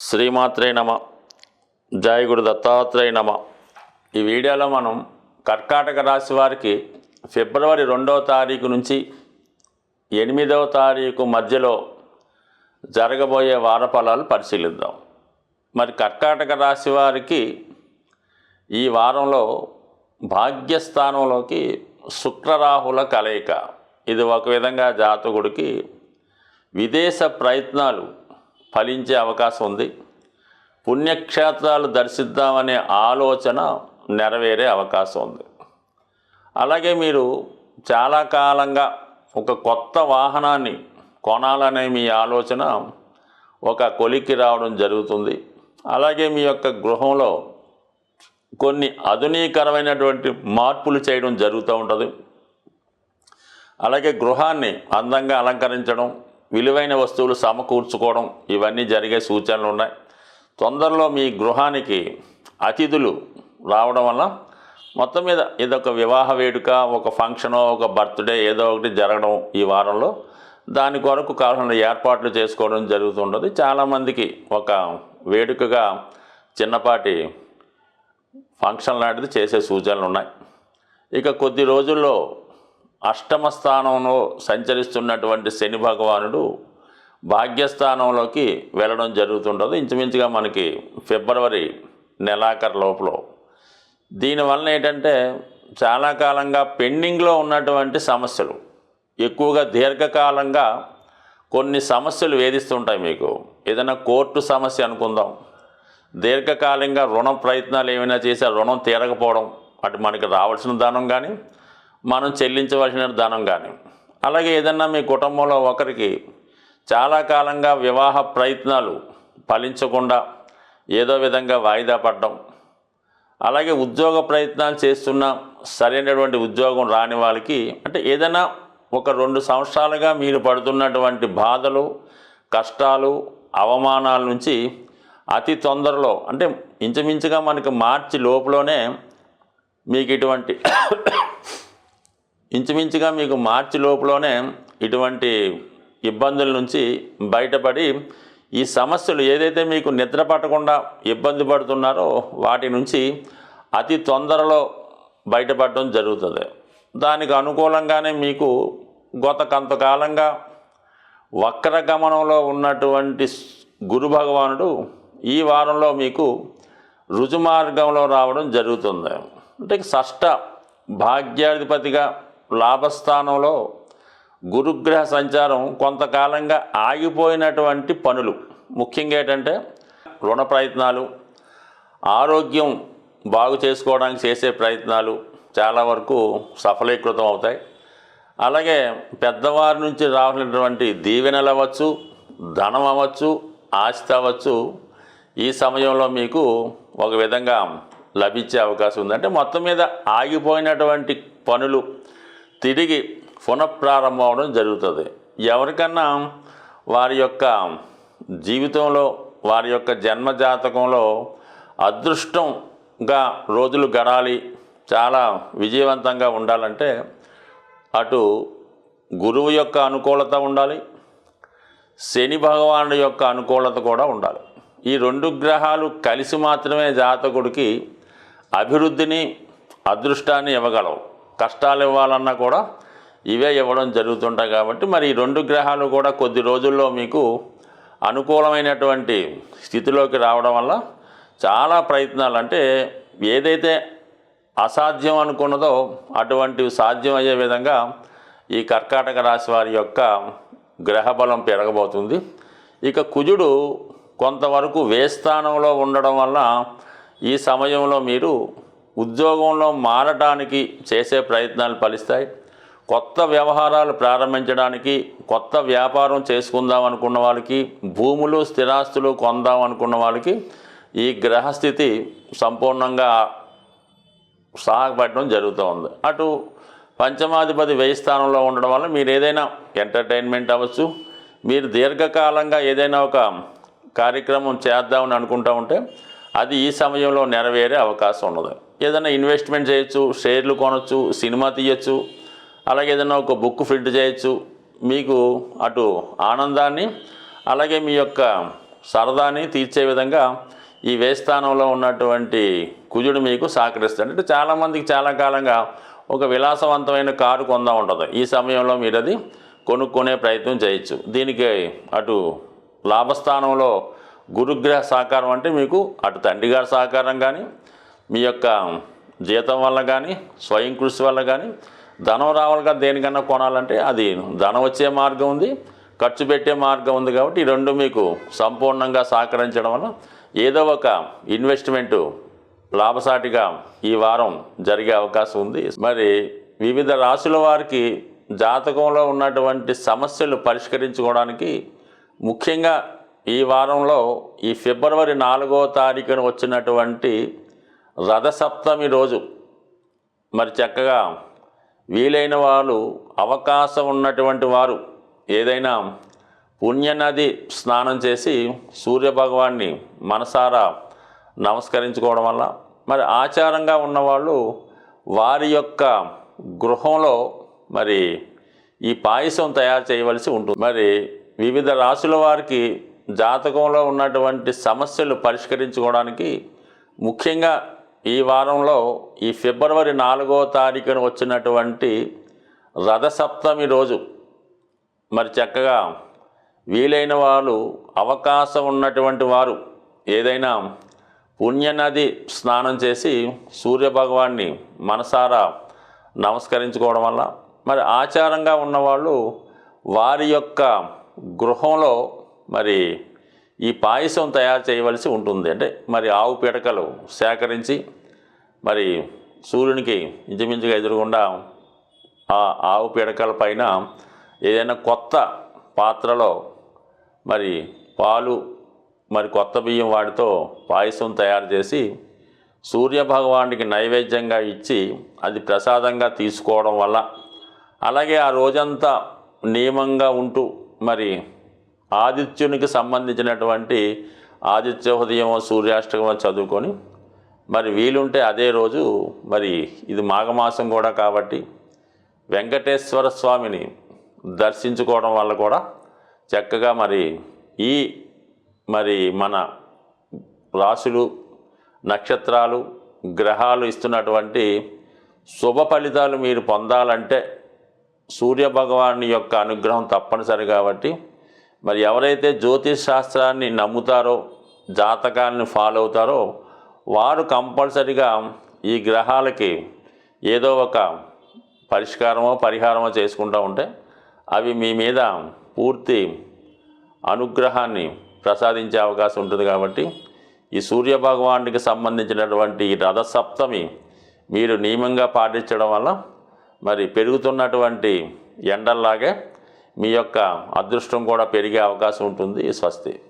శ్రీమాత్రే నమ. జయ గురు దత్తాత్రేయ నమ. ఈ వీడియోలో మనం కర్కాటక రాశి వారికి ఫిబ్రవరి రెండవ తారీఖు నుంచి ఎనిమిదవ తారీఖు మధ్యలో జరగబోయే వార ఫలాలు పరిశీలిద్దాం. మరి కర్కాటక రాశి వారికి ఈ వారంలో భాగ్యస్థానంలోకి శుక్రరాహుల కలయిక. ఇది ఒక విధంగా జాతకుడికి విదేశ ప్రయత్నాలు ఫలించే అవకాశం ఉంది. పుణ్యక్షేత్రాలు దర్శిద్దామనే ఆలోచన నెరవేరే అవకాశం ఉంది. అలాగే మీరు చాలా కాలంగా ఒక కొత్త వాహనాన్ని కొనాలనే మీ ఆలోచన ఒక కొలిక్కి రావడం జరుగుతుంది. అలాగే మీ యొక్క గృహంలో కొన్ని ఆధునీకరమైనటువంటి మార్పులు చేయడం జరుగుతూ ఉంటుంది. అలాగే గృహాన్ని అందంగా అలంకరించడం విలువైన వస్తువులు సమకూర్చుకోవడం ఇవన్నీ జరిగే సూచనలు ఉన్నాయి. తొందరలో మీ గృహానికి అతిథులు రావడం వల్ల మొత్తం మీద ఇదొక వివాహ వేడుక ఒక ఫంక్షనో ఒక బర్త్డే ఏదో ఒకటి జరగడం ఈ వారంలో. దాని కొరకు కావాల్సిన ఏర్పాట్లు చేసుకోవడం జరుగుతుంటుంది. చాలామందికి ఒక వేడుకగా చిన్నపాటి ఫంక్షన్ లాంటిది చేసే సూచనలు ఉన్నాయి. ఇక కొద్ది రోజుల్లో అష్టమ స్థానంలో సంచరిస్తున్నటువంటి శని భగవానుడు భాగ్యస్థానంలోకి వెళ్ళడం జరుగుతుంటుంది ఇంచుమించుగా మనకి ఫిబ్రవరి నెలాఖరు లోపల. దీనివలన ఏంటంటే చాలా కాలంగా పెండింగ్లో ఉన్నటువంటి సమస్యలు. ఎక్కువగా దీర్ఘకాలంగా కొన్ని సమస్యలు వేధిస్తుంటాయి మీకు. ఏదైనా కోర్టు సమస్య అనుకుందాం. దీర్ఘకాలంగా రుణ ప్రయత్నాలు ఏమైనా చేసి రుణం తీరకపోవడం అటు మనకి రావాల్సిన ధనం కానీ మనం చెల్లించవలసిన ధనం కానీ. అలాగే ఏదన్నా మీ కుటుంబంలో ఒకరికి చాలా కాలంగా వివాహ ప్రయత్నాలు ఫలించకుండా ఏదో విధంగా వాయిదా పడడం అలాగే ఉద్యోగ ప్రయత్నాలు చేస్తున్న సరైనటువంటి ఉద్యోగం రాని వాళ్ళకి అంటే ఏదైనా ఒక రెండు సంవత్సరాలుగా మీరు పడుతున్నటువంటి బాధలు కష్టాలు అవమానాల నుంచి అతి తొందరలో అంటే ఇంచుమించుగా మనకి మార్చి లోపులోనే మీకు ఇటువంటి ఇంచుమించుగా మీకు మార్చి లోపులోనే ఇటువంటి ఇబ్బందుల నుంచి బయటపడి ఈ సమస్యలు ఏదైతే మీకు నిద్ర పట్టకుండా ఇబ్బంది పడుతున్నారో వాటి నుంచి అతి తొందరలో బయటపడడం జరుగుతుంది. దానికి అనుకూలంగానే మీకు గత కొంతకాలంగా వక్రగమనంలో ఉన్నటువంటి గురు భగవానుడు ఈ వారంలో మీకు రుజుమార్గంలో రావడం జరుగుతుంది. అంటే షష్ట భాగ్యాధిపతిగా లాభస్థానంలో గురుగ్రహ సంచారం కొంతకాలంగా ఆగిపోయినటువంటి పనులు. ముఖ్యంగా ఏంటంటే రుణ ప్రయత్నాలు ఆరోగ్యం బాగు చేసుకోవడానికి చేసే ప్రయత్నాలు చాలా వరకు సఫలీకృతం అవుతాయి. అలాగే పెద్దవారి నుంచి రావాల్సినటువంటి దీవెనలు అవ్వచ్చు ధనం అవ్వచ్చు ఆస్తి అవ్వచ్చు ఈ సమయంలో మీకు ఒక విధంగా లభించే అవకాశం ఉందంటే మొత్తం మీద ఆగిపోయినటువంటి పనులు తిరిగి పునఃప్రారంభం అవడం జరుగుతుంది. ఎవరికన్నా వారి యొక్క జీవితంలో వారి యొక్క జన్మ జాతకంలో అదృష్టంగా రోజులు గడాలి చాలా విజయవంతంగా ఉండాలంటే అటు గురువు యొక్క అనుకూలత ఉండాలి శని భగవానుడి యొక్క అనుకూలత కూడా ఉండాలి. ఈ రెండు గ్రహాలు కలిసి మాత్రమే జాతకుడికి అభివృద్ధిని అదృష్టాన్ని ఇవ్వగలవు. కష్టాలు ఇవ్వాలన్నా కూడా ఇవే ఇవ్వడం జరుగుతుంటాయి కాబట్టి మరి ఈ రెండు గ్రహాలు కూడా కొద్ది రోజుల్లో మీకు అనుకూలమైనటువంటి స్థితిలోకి రావడం వల్ల చాలా ప్రయత్నాలు. అంటే ఏదైతే అసాధ్యం అనుకున్నదో అటువంటివి సాధ్యం అయ్యే విధంగా ఈ కర్కాటక రాశి వారి యొక్క గ్రహబలం పెరగబోతుంది. ఇక కుజుడు కొంతవరకు వేస్థానంలో ఉండడం వల్ల ఈ సమయంలో మీరు ఉద్యోగంలో మారటానికి చేసే ప్రయత్నాలు ఫలిస్తాయి. కొత్త వ్యవహారాలు ప్రారంభించడానికి కొత్త వ్యాపారం చేసుకుందాం అనుకున్న వాళ్ళకి భూములు స్థిరాస్తులు కొందాం అనుకున్న వాళ్ళకి ఈ గ్రహస్థితి సంపూర్ణంగా సహాయపడడం జరుగుతూ ఉంది. అటు పంచమాధిపతి వ్యయ స్థానంలో ఉండడం వల్ల మీరు ఏదైనా ఎంటర్టైన్మెంట్ అవ్వచ్చు. మీరు దీర్ఘకాలంగా ఏదైనా ఒక కార్యక్రమం చేద్దామని అనుకుంటూ ఉంటే అది ఈ సమయంలో నెరవేరే అవకాశం ఉన్నది. ఏదైనా ఇన్వెస్ట్మెంట్ చేయొచ్చు షేర్లు కొనొచ్చు సినిమా తీయచ్చు అలాగే ఏదైనా ఒక బుక్ ప్రింట్ చేయొచ్చు. మీకు అటు ఆనందాన్ని అలాగే మీ యొక్క సరదాని తీర్చే విధంగా ఈ వేస్థానంలో ఉన్నటువంటి కుజుడు మీకు సహకరిస్తాడు. అంటే చాలామందికి చాలా కాలంగా ఒక విలాసవంతమైన కారు కొందా ఉంటుంది. ఈ సమయంలో మీరు అది కొనుక్కునే ప్రయత్నం చేయొచ్చు. దీనికి అటు లాభస్థానంలో గురుగ్రహ సహకారం అంటే మీకు అటు తండ్రి గారి సహకారం కానీ మీ యొక్క జీతం వల్ల కానీ స్వయం కృషి వల్ల కానీ ధనం రావాలిగా దేనికన్నా కొనాలంటే అది ధనం వచ్చే మార్గం ఉంది ఖర్చు పెట్టే మార్గం ఉంది కాబట్టి ఈ రెండు మీకు సంపూర్ణంగా సహకరించడం వల్ల ఏదో ఒక ఇన్వెస్ట్మెంటు లాభసాటిగా ఈ వారం జరిగే అవకాశం ఉంది. మరి వివిధ రాశుల వారికి జాతకంలో ఉన్నటువంటి సమస్యలు పరిష్కరించుకోవడానికి ముఖ్యంగా ఈ వారంలో ఈ ఫిబ్రవరి నాలుగో తారీఖున వచ్చినటువంటి రథసప్తమి రోజు. మరి చక్కగా వీలైన వాళ్ళు అవకాశం ఉన్నటువంటి వారు ఏదైనా పుణ్యనది స్నానం చేసి సూర్యభగవాన్ని మనసారా నమస్కరించుకోవడం వల్ల మరి ఆచారంగా ఉన్నవాళ్ళు వారి యొక్క గృహంలో మరి ఈ పాయసం తయారు చేయవలసి ఉంటుంది. మరి వివిధ రాశుల వారికి జాతకంలో ఉన్నటువంటి సమస్యలు పరిష్కరించుకోవడానికి ముఖ్యంగా ఈ వారంలో ఈ ఫిబ్రవరి నాలుగో తారీఖున వచ్చినటువంటి రథసప్తమి రోజు మరి చక్కగా వీలైన వాళ్ళు అవకాశం ఉన్నటువంటి వారు ఏదైనా పుణ్యనది స్నానం చేసి సూర్యభగవాన్ని మనసారా నమస్కరించుకోవడం వల్ల మరి ఆచారంగా ఉన్నవాళ్ళు వారి యొక్క గృహంలో మరి ఈ పాయసం తయారు చేయవలసి ఉంటుంది. అంటే మరి ఆవు పిడకలు సేకరించి మరి సూర్యునికి ఇంచుమించుగా ఎదురుగుండా ఆ ఆవు పిడకల పైన ఏదైనా కొత్త పాత్రలో మరి పాలు మరి కొత్త బియ్యం వాటితో పాయసం తయారు చేసి సూర్యభగవానికి నైవేద్యంగా ఇచ్చి అది ప్రసాదంగా తీసుకోవడం వల్ల అలాగే ఆ రోజంతా నియమంగా ఉంటూ మరి ఆదిత్యునికి సంబంధించినటువంటి ఆదిత్య హృదయం సూర్యాష్టకం చదువుకొని మరి వీలుంటే అదే రోజు మరి ఇది మాఘమాసం కూడా కాబట్టి వెంకటేశ్వర స్వామిని దర్శించుకోవడం వల్ల కూడా చక్కగా మరి ఈ మరి మన రాశులు నక్షత్రాలు గ్రహాలు ఇస్తున్నటువంటి శుభ ఫలితాలు మీరు పొందాలంటే సూర్యభగవాన్ యొక్క అనుగ్రహం తప్పనిసరి కాబట్టి మరి ఎవరైతే జ్యోతిష్ శాస్త్రాన్ని నమ్ముతారో జాతకాన్ని ఫాలో అవుతారో వారు కంపల్సరిగా ఈ గ్రహాలకి ఏదో ఒక పరిష్కారమో పరిహారమో చేసుకుంటూ ఉంటే అవి మీ మీద పూర్తి అనుగ్రహాన్ని ప్రసాదించే అవకాశం ఉంటుంది కాబట్టి ఈ సూర్య భగవానుడికి సంబంధించినటువంటి ఈ రథసప్తమి మీరు నియమంగా పాటించడం వల్ల మరి పెరుగుతున్నటువంటి ఎండల్లాగే మీ యొక్క అదృష్టం కూడా పెరిగే అవకాశం ఉంటుంది. స్వస్తి.